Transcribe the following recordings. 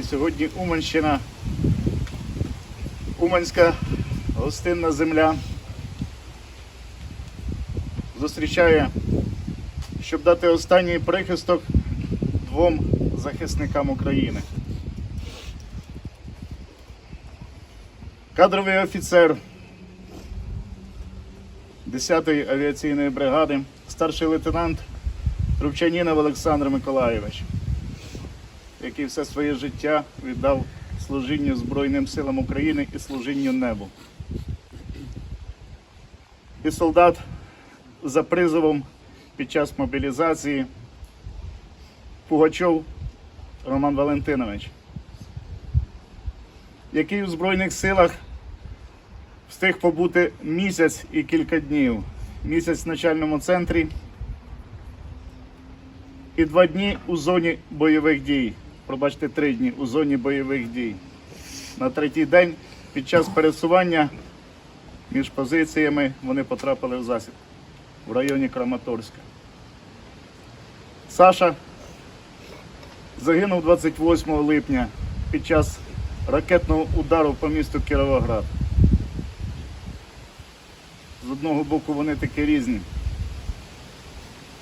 І сьогодні Уманщина, Уманська гостинна земля зустрічає, щоб дати останній прихисток двом захисникам України. Кадровий офіцер 10-ї авіаційної бригади, старший лейтенант Рубчанінов Олександр Миколайович, який все своє життя віддав служінню Збройним силам України і служінню небу. І солдат за призовом під час мобілізації Пугачов Роман Валентинович, який у Збройних силах встиг побути місяць і кілька днів. Місяць в начальному центрі і два дні у зоні бойових дій. Пробачте, три дні у зоні бойових дій. На третій день під час пересування між позиціями вони потрапили в засіб в районі Краматорська. Саша загинув 28 липня під час ракетного удару по місту Кіровоград. З одного боку вони такі різні.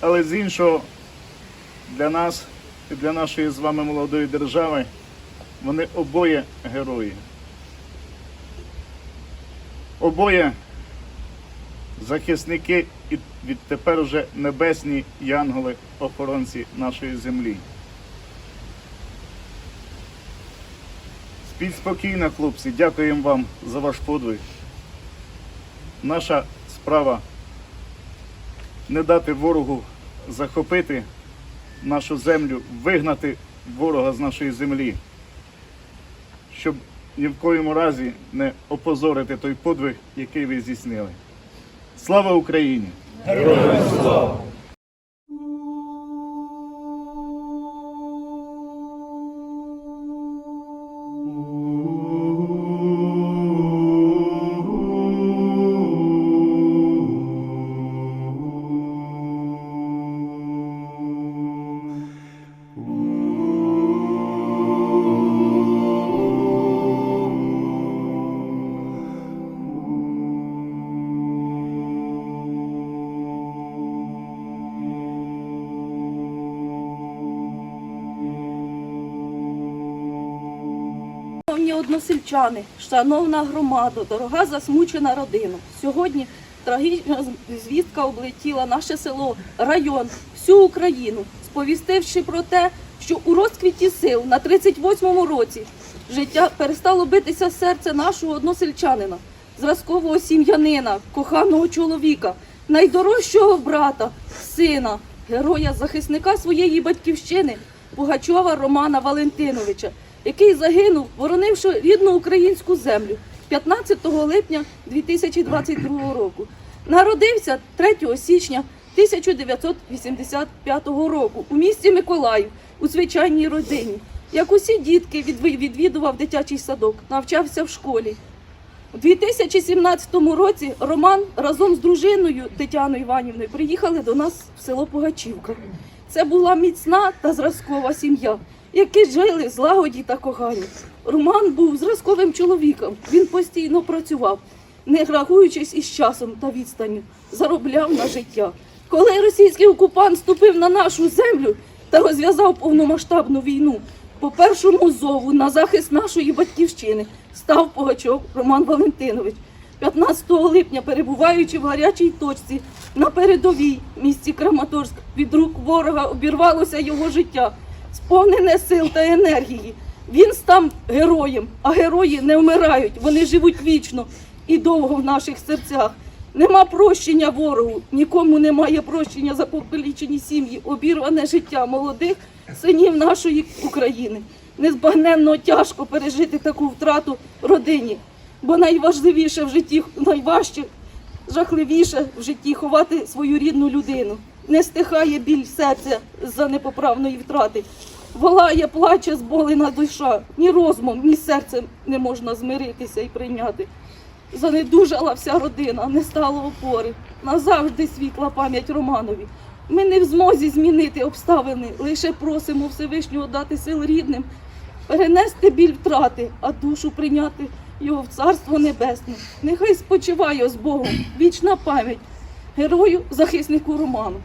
Але з іншого, для нас і для нашої з вами молодої держави вони обоє герої. Обоє захисники і відтепер уже небесні янголи охоронці нашої землі. Спіть спокійно, хлопці, дякуємо вам за ваш подвиг. Наша справа не дати ворогу захопити нашу землю, вигнати ворога з нашої землі, щоб ні в коєму разі не опозорити той подвиг, який ви здійснили. Слава Україні! Шановні односельчани, шановна громада, дорога засмучена родина. Сьогодні трагічна звістка облетіла наше село, район, всю Україну, сповістивши про те, що у розквіті сил на 38-му році життя перестало битися серце нашого односельчанина, зразкового сім'янина, коханого чоловіка, найдорожчого брата, сина, героя захисника своєї батьківщини Пугачова Романа Валентиновича, який загинув, боронивши рідну українську землю 15 липня 2022 року. Народився 3 січня 1985 року у місті Миколаїв у звичайній родині. Як усі дітки, відвідував дитячий садок, навчався в школі. У 2017 році Роман разом з дружиною Тетяною Іванівною приїхали до нас в село Пугачівка. Це була міцна та зразкова сім'я, які жили в злагоді та коханні. Роман був зразковим чоловіком. Він постійно працював, не реагуючись із часом та відстанню, заробляв на життя. Коли російський окупант ступив на нашу землю та розв'язав повномасштабну війну, по першому зову на захист нашої батьківщини став Пугачов Роман Валентинович. 15 липня, перебуваючи в гарячій точці на передовій місті Краматорськ, від рук ворога обірвалося його життя, сповнене сил та енергії. Він став героєм, а герої не вмирають, вони живуть вічно і довго в наших серцях. Нема прощення ворогу, нікому немає прощення за покалічені сім'ї, обірване життя молодих синів нашої України. Незбагненно тяжко пережити таку втрату родині, бо найважливіше в житті, найважче, жахливіше в житті ховати свою рідну людину. Не стихає біль серця за непоправної втрати. Волає, плаче, зболена душа. Ні розумом, ні серцем не можна змиритися і прийняти. Занедужала вся родина, не стало опори. Назавжди світла пам'ять Романові. Ми не в змозі змінити обставини, лише просимо Всевишнього дати сил рідним перенести біль втрати, а душу прийняти його в царство небесне. Нехай спочиває з Богом вічна пам'ять герою захиснику Роману.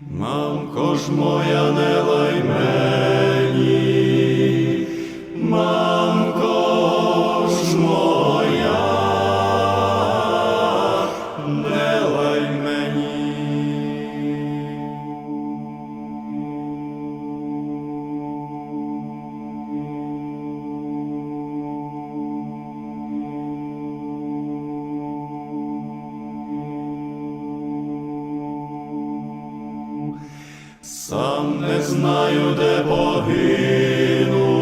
Мамко ж моя не лай Сам не знаю, де погину,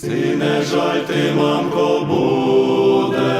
Ці не жаль ти, мамко, буде,